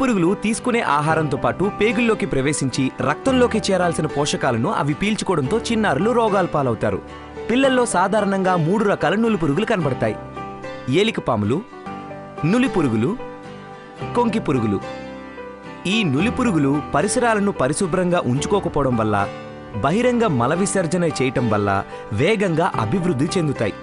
పురుగులు తీసుకునే ఆహారంతో పాటు పేగుల్లోకి ప్రవేశించి రక్తంలోకి చేరాల్సిన పోషకాలను అవి పీల్చుకోవడంతో చిన్నారులు రోగాల పాలవుతారు. పిల్లల్లో సాధారణంగా మూడు రకాల నులి పురుగులు కనబడతాయి ఏలికపాములు నులిపురుగులు కొంకి పురుగులు. ఈ నులి పురుగులు పరిసరాలను పరిశుభ్రంగా ఉంచుకోకపోవడం వల్ల బహిరంగ మల విసర్జన చేయటం వల్ల వేగంగా అభివృద్ధి చెందుతాయి.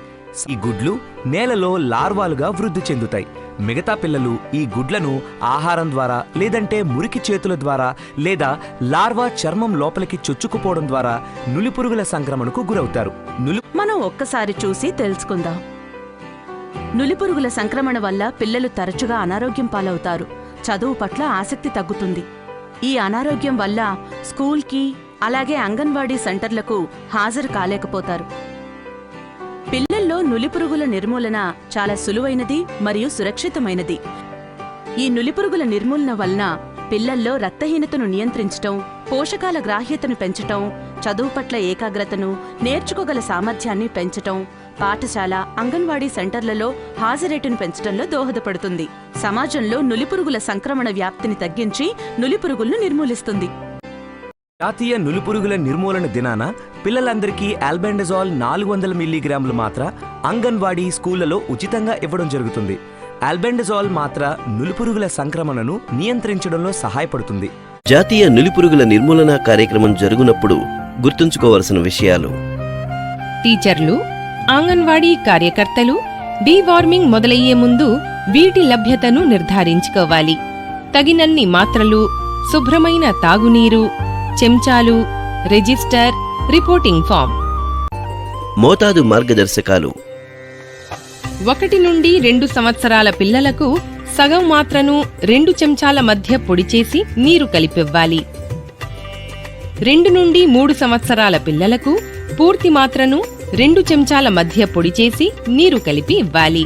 ఈ గుడ్లు నేలలో లార్వాలుగా వృద్ధి చెందుతాయి. మిగతా పిల్లలు ఈ గుడ్లను ఆహారం ద్వారా లేదంటే మురికి చేతుల ద్వారా లేదా లార్వా చర్మం లోపలికి చొచ్చుకుపోవడం ద్వారా నులిపురుగుల సంక్రమణకు గురవుతారు. నులి మనం ఒక్కసారి చూసి తెలుసుకుందాం. నులిపురుగుల సంక్రమణ వల్ల పిల్లలు తరచుగా అనారోగ్యం పాలవుతారు. చదువు పట్ల ఆసక్తి తగ్గుతుంది. ఈ అనారోగ్యం వల్ల స్కూల్కి అలాగే అంగన్వాడీ సెంటర్లకు హాజరు కాలేకపోతారు. పిల్లల్లో నులిపురుగుల నిర్మూలన చాలా సులువైనది మరియు సురక్షితమైనది. ఈ నులిపురుగుల నిర్మూలన వలన పిల్లల్లో రక్తహీనతను నియంత్రించటం పోషకాల గ్రాహ్యతను పెంచటం చదువు పట్ల ఏకాగ్రతను నేర్చుకోగల సామర్థ్యాన్ని పెంచటం పాఠశాల అంగన్వాడీ సెంటర్లలో హాజరేటును పెంచటంలో దోహదపడుతుంది. సమాజంలో నులిపురుగుల సంక్రమణ వ్యాప్తిని తగ్గించి నులిపురుగులను నిర్మూలిస్తుంది. జాతీయ నులిపురుగుల నిర్మూలన దినాన పిల్లలందరికీ ఆల్బెండజాల్ నాలుగు వందల మిల్లీగ్రాములు మాత్ర అంగన్వాడీ స్కూళ్ళలో ఉచితంగా ఇవ్వడం జరుగుతుంది. ఆల్బెండజాల్ మాత్ర నులిపురుగుల సంక్రమణను నియంత్రించడంలో సహాయపడుతుంది. జాతీయ నులిపురుగుల నిర్మూలన కార్యక్రమం జరుగునప్పుడు గుర్తుంచుకోవలసిన విషయాలు. టీచర్లు ఆంగన్వాడీ కార్యకర్తలు డీవార్మింగ్ మొదలయ్యే ముందు వీటి లభ్యతను నిర్ధారించుకోవాలి. తగినన్ని మాత్రలు శుభ్రమైన తాగునీరు చెంచాలు రిజిస్టర్ రిపోర్టింగ్ ఫామ్. మోతాదు మార్గదర్శకాలు. ఒకటి నుండి రెండు సంవత్సరాల పిల్లలకు సగం మాత్రను రెండు చెంచాల మధ్య పొడి చేసి నీరు కలిపివ్వాలి. రెండు నుండి మూడు సంవత్సరాల పిల్లలకు పూర్తి మాత్రను రెండు చెంచాల మధ్య పొడి చేసి నీరు కలిపి ఇవ్వాలి.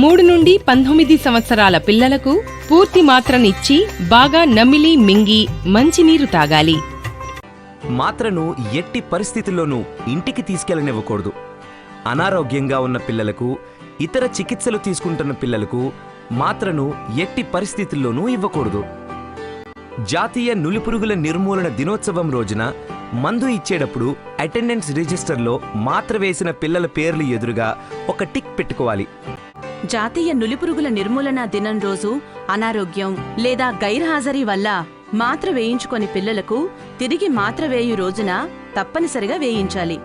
మూడు నుండి పంతొమ్మిది సంవత్సరాల పిల్లలకు పూర్తి మాత్రనిచ్చి బాగా నమిలి మింగి మంచినీరు తాగాలి. మాత్రను ఎట్టి పరిస్థితుల్లోనూ ఇంటికి తీసుకెళ్ళనివ్వకూడదు అనారోగ్యంగా ఉన్న పిల్లలకు ఇతర చికిత్సలు తీసుకుంటున్న పిల్లలకు మాత్రను ఎట్టి పరిస్థితుల్లోనూ ఇవ్వకూడదు. జాతీయ నులిపురుగుల నిర్మూలన దినోత్సవం రోజున మందు ఇచ్చేటప్పుడు అటెండెన్స్ రిజిస్టర్లో మాత్ర వేసిన పిల్లల పేర్లు ఎదురుగా ఒక టిక్ పెట్టుకోవాలి. జాతీయ నులిపురుగుల నిర్మూలన దినం రోజు అనారోగ్యం లేదా గైర్హాజరీ వల్ల మాత్ర వేయించుకొని పిల్లలకు తిరిగి మాత్ర వేయు రోజున తప్పనిసరిగా వేయించాలి.